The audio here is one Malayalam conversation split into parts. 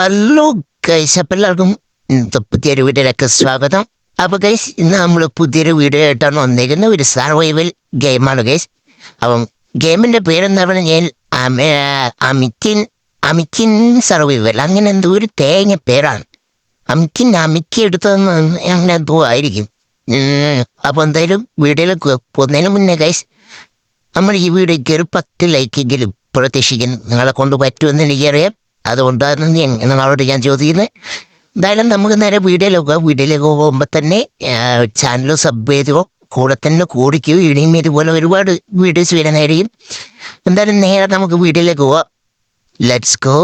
ഹലോ ഗൈസ് അപ്പം എല്ലാവർക്കും പുതിയൊരു വീഡിയോയിലേക്ക് സ്വാഗതം. അപ്പോൾ ഗൈസ് ഇന്ന് നമ്മൾ പുതിയൊരു വീഡിയോ ആയിട്ടാണ് വന്നിരിക്കുന്നത്. ഒരു സർവൈവൽ ഗെയിമാണ് ഗൈസ് അപ്പം ഗെയിമിന്റെ പേരെന്താ പറഞ്ഞാൽ അമിത്തിൻ അമിക്കിൻ സർവൈവൽ അങ്ങനെ എന്തോ ഒരു തേങ്ങ പേരാണ്. അമിക്കിൻ അമിക്കി എടുത്തതെന്ന് അങ്ങനെ എന്തോ ആയിരിക്കും. അപ്പോൾ എന്തായാലും വീഡിയോയിലേക്ക് പോകുന്നതിന് മുന്നേ ഗൈസ് നമ്മൾ ഈ വീഡിയോയ്ക്ക് ഒരു പത്ത് ലൈക്കെങ്കിലും പ്രതീക്ഷിക്കുന്നു നിങ്ങളെ കൊണ്ട് പറ്റുമെന്ന് എനിക്കറിയാം. അതുകൊണ്ടാണ് നിങ്ങളോട് ഞാൻ ചോദിക്കുന്നത് എന്തായാലും നമുക്ക് നേരെ വീഡിയോയിലേക്ക് പോകാം വീഡിയോയിലേക്ക് പോകുമ്പോൾ തന്നെ ചാനൽ സബ് ചെയ്തോ കൂടെ തന്നെ കൂടിക്കോ. ഇനിയും ഇതുപോലെ ഒരുപാട് വീഡിയോസ് വരാനായിരിക്കും. എന്തായാലും നേരെ നമുക്ക് വീഡിയോയിലേക്ക് പോവാം. ലെറ്റ്സ് ഗോ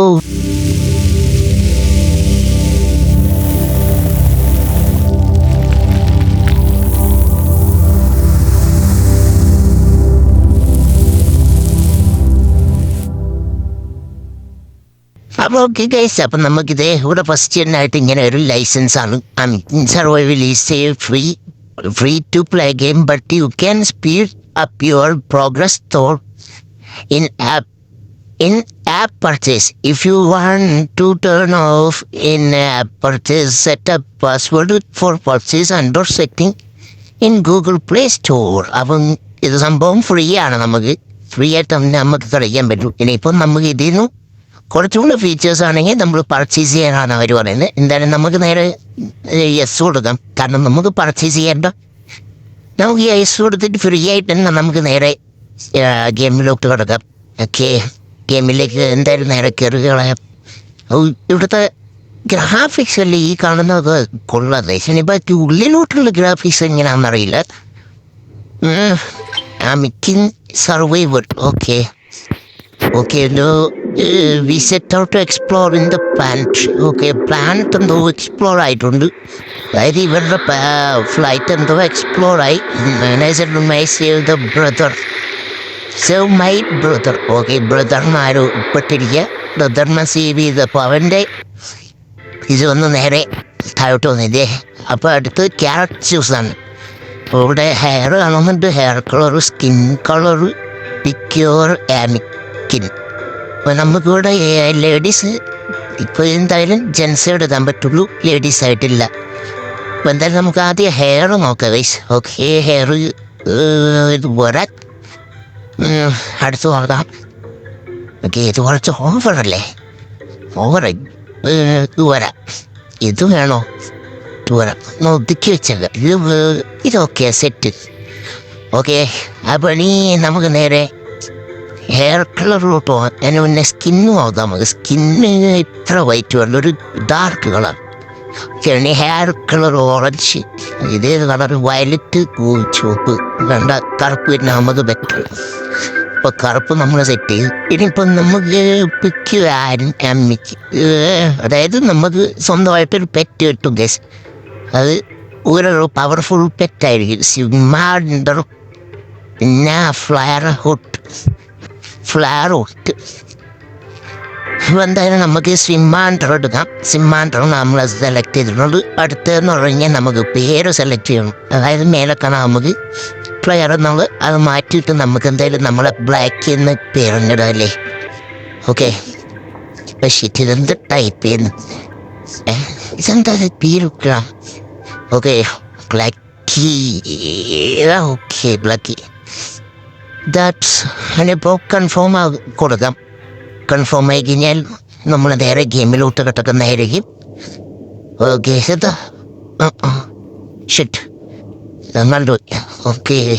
അപ്പോൾ ഓക്കെ ഗൈസ് അപ്പം നമുക്കിത് ഇവിടെ ഫസ്റ്റ് ആയിട്ട് ഇങ്ങനെ ഒരു ലൈസൻസ് ആണ്. I survival is a free free to play game but you can speed up your progress through in app in app purchase if you want to turn off in app purchase set up password for purchase under setting in Google Play Store അപ്പം ഇത് സംഭവം ഫ്രീ ആണ്. നമുക്ക് ഫ്രീ ആയിട്ട് തന്നെ നമുക്ക് കളിക്കാൻ പറ്റും. ഇനിയിപ്പം നമുക്ക് ഇതിൽ നിന്ന് കുറച്ചുകൂടെ ഫീച്ചേഴ്സ് ആണെങ്കിൽ നമ്മൾ പർച്ചേസ് ചെയ്യാനാണ് അവർ പറയുന്നത്. എന്തായാലും നമുക്ക് നേരെ യെസ് കൊടുക്കാം. കാരണം നമുക്ക് പർച്ചേസ് ചെയ്യേണ്ട. നമുക്ക് യെസ് കൊടുത്തിട്ട് ഫ്രീ ആയിട്ട് തന്നെ നമുക്ക് നേരെ ഗെയിമിലോട്ട് കിടക്കാം. ഓക്കെ ഗെയിമിലേക്ക് എന്തായാലും നേരെ കയറി കളയാം. ഇവിടുത്തെ ഗ്രാഫിക്സ് അല്ലേ ഈ കാണുന്നത്? കൊള്ളാതെ ഇനിയിപ്പോൾ ഉള്ളിലോട്ടുള്ള ഗ്രാഫിക്സ് എങ്ങനെയാണെന്നറിയില്ല ആ മിക്കിൻ survivor okay okay we set out to explore in the planet okay planet എന്തോ എക്സ്പ്ലോർ ആയിട്ടുണ്ട്. അതായത് ഇവരുടെ ഫ്ലൈറ്റ് എന്തോ എക്സ്പ്ലോർ ആയി. Manager my save the brother save my brother okay ബ്രദറിനാരോ ഉൾപ്പെട്ടിരിക്കുക ബ്രദറിനെ സേവ് ചെയ്തപ്പോൾ അവന്റെ ഇത് വന്ന് നേരെ താഴോട്ട് വന്നില്ലേ? അപ്പോൾ അടുത്ത് ക്യാരറ്റ് ജ്യൂസാണ് ഇവിടെ ഹെയർ കാണുന്നുണ്ട്. ഹെയർ കളർ സ്കിൻ കളർ പിക്യൂർ ആമിക്കിൻ അപ്പോൾ നമുക്കിവിടെ ലേഡീസ് ഇപ്പോൾ എന്തായാലും ജെൻസ് എടുക്കാൻ പറ്റുള്ളൂ. ലേഡീസ് ആയിട്ടില്ല. അപ്പോൾ എന്തായാലും നമുക്ക് ആദ്യം ഹെയർ നോക്കാം വൈസ് ഓക്കെ ഹെയർ ഇത് പോരാ. ഉം, അടുത്ത് നോക്കാം. ഓക്കെ ഇത് കുറച്ച് അല്ലേ? ഓവർ ഇത് വരാം ഇത് വേണോ? ഇത് വരാം ഒന്ന് ഒതുക്കി വെച്ചത് ഇത് ഇത് ഇതൊക്കെ സെറ്റ് ഓക്കെ അപ്പോൾ ഇനി നമുക്ക് നേരെ ഹെയർ കളറിലോട്ട് പോകാം അതിന് മുന്നേ സ്കിന്ന് നോക്കാം നമുക്ക് സ്കിന്ന് ഇത്ര വൈറ്റ് വേണ്ട. ഒരു ഡാർക്ക് കളർ ചെറിയ ഹെയർ കളർ ഓറഞ്ച് ഇതേ കളർ വയലറ്റ് ചുവപ്പ്. വേണ്ട കറുപ്പ് പിന്നെ നമുക്ക് ബെറ്റർ ഇപ്പൊ കറുപ്പ് നമ്മൾ സെറ്റ് ചെയ്തു. ഇനിയിപ്പം നമുക്ക് പിക്ക് ആരും അമ്മയ്ക്ക് അതായത് നമുക്ക് സ്വന്തമായിട്ടൊരു പെറ്റ് കിട്ടും ഗസ് അത് ഒരു പവർഫുൾ പെറ്റായിരിക്കും സിമാൻഡർ പിന്നെ ഫ്ലയർ ഹുട്ട് ഹുട്ട് ഇപ്പൊ എന്തായാലും നമുക്ക് സിമ്മാൻഡർ എടുക്കാം. സിമ്മാൻഡർ നമ്മൾ സെലക്ട് ചെയ്തിട്ടുണ്ട്. അടുത്തെന്ന് പറഞ്ഞാൽ നമുക്ക് പേര് സെലക്ട് ചെയ്യണം. അതായത് മേലൊക്കെ നമുക്ക് പ്ലെയർ എന്നുള്ളത് അത് മാറ്റിയിട്ട് നമുക്ക് എന്തായാലും നമ്മളെ ബ്ലാക്ക് എന്ന് പേരിടല്ലേ ഓക്കെ പക്ഷേ ഇതെന്ത് ടൈപ്പ് ചെയ്യുന്നു ഇതെന്താ പേരൊക്കെ okay Blackie okay Blackie that's അതിനിപ്പോൾ കൺഫേം ആ കൊടുക്കാം. കൺഫേം ആയി കഴിഞ്ഞാൽ നമ്മൾ നേരെ ഗെയിമിലോട്ട് കിടക്കുന്നതായിരിക്കും ഓക്കെ ഇതാ ഷിറ്റ് കണ്ടു ഓക്കെ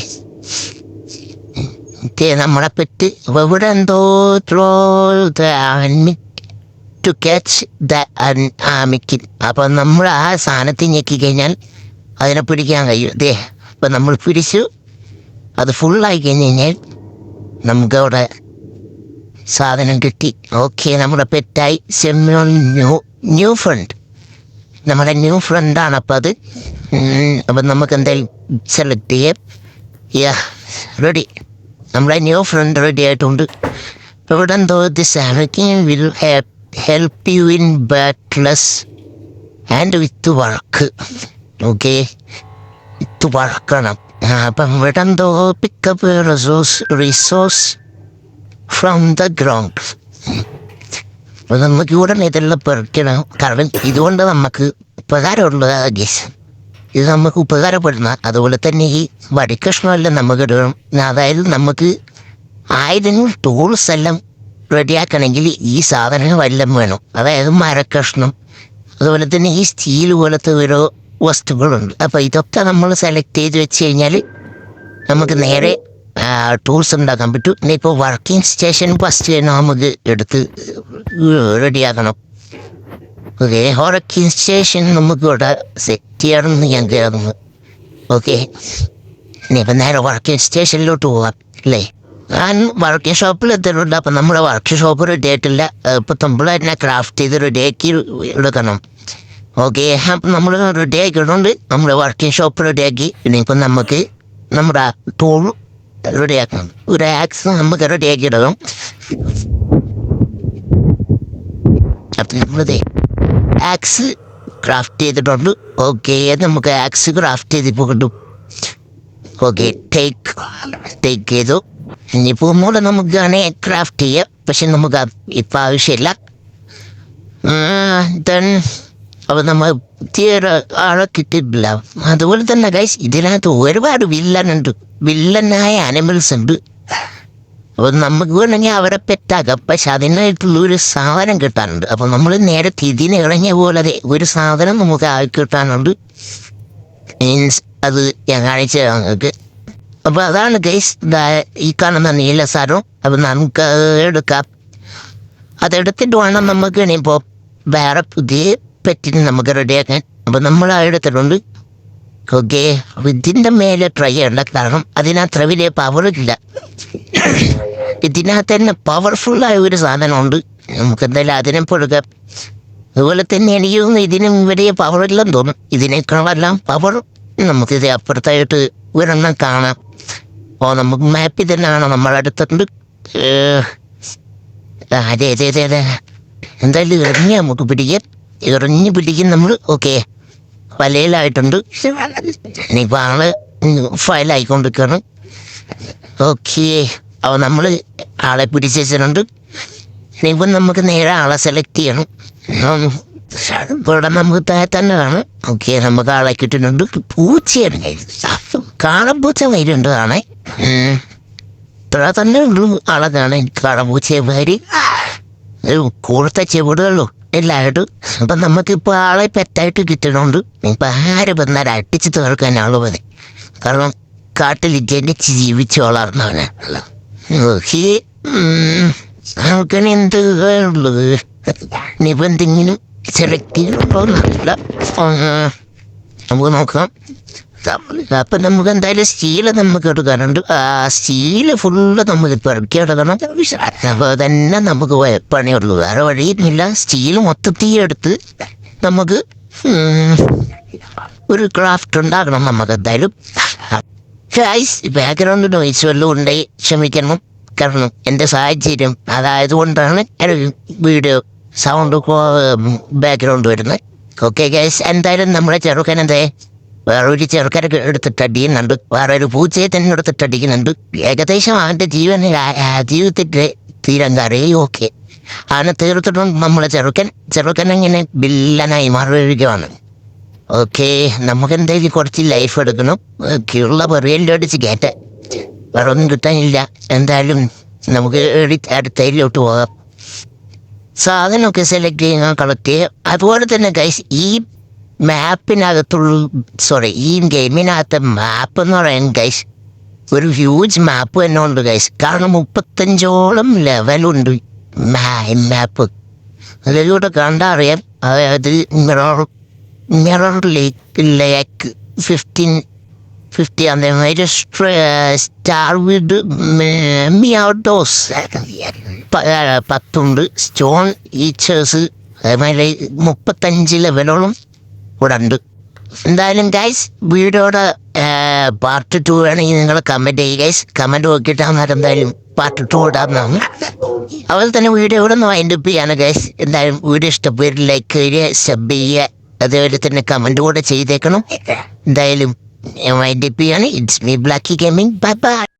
നമ്മളെ പറ്റി ഇവിടെ എന്തോ ടു ക്യാച്ച് ദ ആമിക്കിൻ അപ്പം നമ്മൾ ആ സാധനത്തിൽ ഞെക്കി കഴിഞ്ഞാൽ അതിനെ പിടിക്കാൻ കഴിയും. ദേ അപ്പം നമ്മൾ പിടിച്ചു. അത് ഫുള്ളായി കഴിഞ്ഞ് കഴിഞ്ഞാൽ നമുക്ക് അവിടെ സാധനം കിട്ടി. ഓക്കെ നമ്മുടെ പെറ്റായി സെമിയോൺ ന്യൂ ന്യൂ ഫ്രണ്ട് നമ്മുടെ ന്യൂ ഫ്രണ്ടാണ് അപ്പം അത്. അപ്പം നമുക്ക് എന്തായാലും സെലക്ട് ചെയ്യാം. യാ റെഡി നമ്മുടെ ന്യൂ ഫ്രണ്ട് റെഡി ആയിട്ടുണ്ട്. ഇവിടെ എന്തോ this ആമിക്കിൻ will help you in battles and with work okay വർക്കണം അപ്പം ഇവിടെ എന്തോ pick up resource resource from the ground അപ്പോൾ നമുക്ക് ഇവിടെ ഇതെല്ലാം പെറുക്കണം. കാരണം ഇതുകൊണ്ട് നമുക്ക് ഉപകാരമുള്ള ഗസ് ഇത് നമുക്ക് ഉപകാരപ്പെടുന്ന അതുപോലെ തന്നെ ഈ വടിക്കഷ്ണമെല്ലാം നമുക്ക് ഇടണം. അതായത് നമുക്ക് ആയിരം ടൂൾസ് എല്ലാം റെഡിയാക്കണമെങ്കിൽ ഈ സാധനങ്ങൾ എല്ലാം വേണം. അതായത് മരക്കഷ്ണം അതുപോലെ തന്നെ ഈ സ്റ്റീൽ പോലത്തെ ഓരോ വസ്തുക്കളുണ്ട്. അപ്പോൾ ഇതൊക്കെ നമ്മൾ സെലക്ട് ചെയ്ത് വെച്ച് കഴിഞ്ഞാൽ നമുക്ക് നേരെ ടൂൾസ് ഉണ്ടാക്കാൻ പറ്റും. ഇനിയിപ്പോൾ വർക്കിംഗ് സ്റ്റേഷൻ ഫസ്റ്റ് തന്നെ നമുക്ക് എടുത്ത് റെഡിയാക്കണം. ഓക്കെ വർക്കിംഗ് സ്റ്റേഷൻ നമുക്ക് ഇവിടെ സെറ്റ് ചെയ്യണമെന്ന് ഞാൻ കയറുന്നു ഓക്കെ ഇനിയിപ്പോൾ നേരെ വർക്കിംഗ് സ്റ്റേഷനിലോട്ട് പോകാം അല്ലേ? ഞാൻ വർക്കിംഗ് ഷോപ്പിൽ എത്തിയിട്ടുണ്ട് അപ്പം നമ്മുടെ വർക്ക് ഷോപ്പ് റെഡി ആയിട്ടില്ല ഇപ്പം നമ്മൾ തന്നെ ക്രാഫ്റ്റ് ചെയ്ത് റെഡിയാക്കി എടുക്കണം. ഓക്കെ അപ്പം നമ്മൾ റെഡി ആക്കിയിട്ടുണ്ട് നമ്മുടെ വർക്കിംഗ് ഷോപ്പ് റെഡിയാക്കി ഇനിയിപ്പം നമുക്ക് നമ്മുടെ ടൂൾ റെഡിയാക്കണം ഒരു ആക്സ് നമുക്ക് റെഡി ആക്കിയിടണം അപ്പം നമ്മളിതേ ആക്സ് ക്രാഫ്റ്റ് ചെയ്തിട്ടുണ്ട്. ഓക്കെ നമുക്ക് ആക്സ് ക്രാഫ്റ്റ് ചെയ്തിപ്പോൾ കിട്ടും. ഓക്കെ ടേക്ക് ടേക്ക് ചെയ്തു. ഇനിയിപ്പോൾ ഒന്നുകൂടെ നമുക്ക് വേണേൽ ക്രാഫ്റ്റ് ചെയ്യാം. പക്ഷെ നമുക്ക് ഇപ്പം ആവശ്യമില്ല. ദെൻ അപ്പോൾ നമ്മൾ പുതിയൊരു ആളെ കിട്ടിയിട്ടില്ല അതുപോലെ തന്നെ ഗൈസ് ഇതിനകത്ത് ഒരുപാട് വില്ലനുണ്ട്. വില്ലനായ അനിമൽസ് ഉണ്ട്. അപ്പം നമുക്ക് വേണമെങ്കിൽ അവരെ പെറ്റാക്കാം. പക്ഷെ അതിനായിട്ടുള്ള ഒരു സാധനം കിട്ടാനുണ്ട്. അപ്പോൾ നമ്മൾ നേരെ തിരിഞ്ഞ് ഇറങ്ങിയ പോലെ ഒരു സാധനം നമുക്ക് ആയി കിട്ടാനുണ്ട്. മീൻസ് അത് ഞാൻ കാണിച്ചു ഞങ്ങൾക്ക് അപ്പോൾ അതാണ് ഗൈസ് ഈ കാണുന്ന നീല സാരം അപ്പോൾ നമുക്ക് എടുക്കാം. അതെടുത്തിട്ട് വേണം നമുക്ക് ഇനിയിപ്പോൾ വേറെ പുതിയ പെറ്റിന് നമുക്ക് റെഡിയാക്കാൻ അപ്പോൾ നമ്മൾ എടുത്തിട്ടുണ്ട്. ഓക്കെ അപ്പോൾ ഇതിന്റെ മേലെ ട്രൈ ചെയ്യേണ്ട കാരണം അതിനത്ര വലിയ പവർ ഇല്ല. ഇതിനകത്ത് തന്നെ പവർഫുള്ളായ ഒരു സാധനമുണ്ട്. നമുക്ക് എന്തായാലും അതിനെ പൊടുക്കാം അതുപോലെ തന്നെ എനിക്ക് തോന്നുന്നു ഇതിനും വലിയ പവർ ഇല്ലെന്ന് തോന്നും. ഇതിനേക്കാളെല്ലാം പവർ നമുക്കിത് അപ്പുറത്തായിട്ട് ഒരെണ്ണം കാണാം. ഓ നമുക്ക് മാപ്പിൽ തന്നെ കാണാം നമ്മളടുത്തുണ്ട് അതെ അതെ അതെ അതെ. എന്തായാലും ഇറങ്ങിയാൽ നമുക്ക് പിടിക്കാൻ ഇറങ്ങി പിടിക്കും നമ്മൾ ഓക്കെ. വലയിലായിട്ടുണ്ട്. ഇനിയിപ്പോൾ ആൾ ഫയലായിക്കൊണ്ടിരിക്കുകയാണ്. ഓക്കെ. അപ്പോൾ നമ്മൾ ആളെ പിടിച്ച് വെച്ചിട്ടുണ്ട്. ഇനിയിപ്പോൾ നമുക്ക് നേരെ ആളെ സെലക്ട് ചെയ്യണം. ഇവിടെ നമുക്ക് താഴെ തന്നെ കാണാം. ഓക്കെ നമുക്ക് ആളെ കിട്ടുന്നുണ്ട്. പൂച്ചയാണ് കാളപ്പൂച്ച വരുന്നുണ്ട് കാണേ ഉം. തന്നെ ഉള്ളു ആളെ കാണാൻ. കാളപ്പൂച്ചയെ വരി കൂടുതൽ ചെവിടുള്ളൂ. എല്ലായിട്ടും അപ്പം നമുക്കിപ്പോൾ ആളെ പെറ്റായിട്ട് കിട്ടണോണ്ട് ഇപ്പം ആര് വന്നാൽ അട്ടിച്ച് തീർക്കാൻ ആൾ മതി. കാരണം കാട്ടിൽ ജനിച്ച് ജീവിച്ച് വളർന്നവനാണ് എന്ത് ഉള്ളത്? എന്തെങ്കിലും സെലക്ട് ചെയ്തിട്ടുണ്ടോന്നറിയില്ല നമുക്ക് നോക്കാം. അപ്പം നമുക്ക് എന്തായാലും സ്റ്റീൽ നമുക്ക് എടുക്കാനുണ്ട്. ആ സ്റ്റീൽ ഫുള്ള് നമ്മൾ പെറുക്കി എടുക്കണം അപ്പോൾ തന്നെ നമുക്ക് പണിയുള്ളൂ. വേറെ വഴിയൊന്നുമില്ല. സ്റ്റീൽ മൊത്തത്തിൽ എടുത്ത് നമുക്ക് ഒരു ക്രാഫ്റ്റ് ഉണ്ടാക്കണം നമുക്ക് എന്തായാലും. ഗൈസ് ബാക്ക്ഗ്രൗണ്ട് നോയിസ് വല്ലതും ഉണ്ടായി ക്ഷമിക്കണം. കാരണം എന്റെ സാഹചര്യം അതായത് കൊണ്ടാണ് വീഡിയോ സൗണ്ട് ബാക്ക്ഗ്രൗണ്ട് വരുന്നത്. ഓക്കെ ഗൈസ് എന്തായാലും നമ്മുടെ ചെറുക്കൻ എന്തേ? ഒരു ചെറുക്കനെ എടുത്തിട്ട് അടിക്കുന്നുണ്ട് വേറൊരു പൂച്ചയെ തന്നെ എടുത്തിട്ട് ഏകദേശം അവന്റെ ജീവൻ ജീവിതത്തിന്റെ തീരം കറിയും ഓക്കെ അവനെ തീർത്തിട്ടുണ്ട് നമ്മളെ ചെറുക്കൻ ചെറുക്കൻ ഇങ്ങനെ ബില്ലനായി മാറിയിരിക്കുവാണ്. ഓക്കെ നമുക്ക് എന്തായാലും കുറച്ച് ലൈഫ് എടുക്കണം. കീഴുള്ള പെറിയല്ലോ അടിച്ച് കയറ്റ. വേറെ ഒന്നും കിട്ടാനില്ല. എന്തായാലും നമുക്ക് അടുത്തയിലോട്ട് പോകാം. സാധനമൊക്കെ സെലക്ട് ചെയ്യുക കളക്ട് ചെയ്യുക അതുപോലെ തന്നെ ഗൈസ് ഈ മാപ്പിനകത്തുള്ള സോറി ഈ ഗെയിമിനകത്തെ മാപ്പ് എന്ന് പറയാൻ ഗൈസ് ഒരു ഹ്യൂജ് മാപ്പ് തന്നെ ഉണ്ട് ഗൈസ് കാരണം മുപ്പത്തഞ്ചോളം ലെവലുണ്ട് മാപ്പ് അതിലൂടെ കണ്ടാൽ അറിയാം അതായത് mirror mirror lake lake fifteen fifty അതേമാതിരി സ്റ്റാർ വിഡ് മിയാഡോസ് പത്തുണ്ട്. സ്റ്റോൺ ഈച്ചേഴ്സ് അതേമാതിരി മുപ്പത്തഞ്ച് ലെവലോളം ഇവിടെ ഉണ്ട്. എന്തായാലും ഗൈസ് വീഡിയോയുടെ പാർട്ട് ടു വേണമെങ്കിൽ നിങ്ങൾ കമന്റ് ചെയ്യുക. ഗൈസ് കമന്റ് നോക്കിയിട്ട് എന്തായാലും പാർട്ട് ടു ഇടാമെന്നാണ്. അതുപോലെ തന്നെ വീഡിയോ ഇവിടെ വൈൻഡ് അപ്പ് ചെയ്യാണ് ഗൈസ് എന്തായാലും വീഡിയോ ഇഷ്ടപ്പെട്ട് ലൈക്ക് ചെയ്യുക സബ് ചെയ്യുക അതേപോലെ തന്നെ കമന്റ് കൂടെ ചെയ്തേക്കണം. എന്തായാലും വൈൻഡപ്പ് ചെയ്യാണ്. It's me Blacky gaming bye bye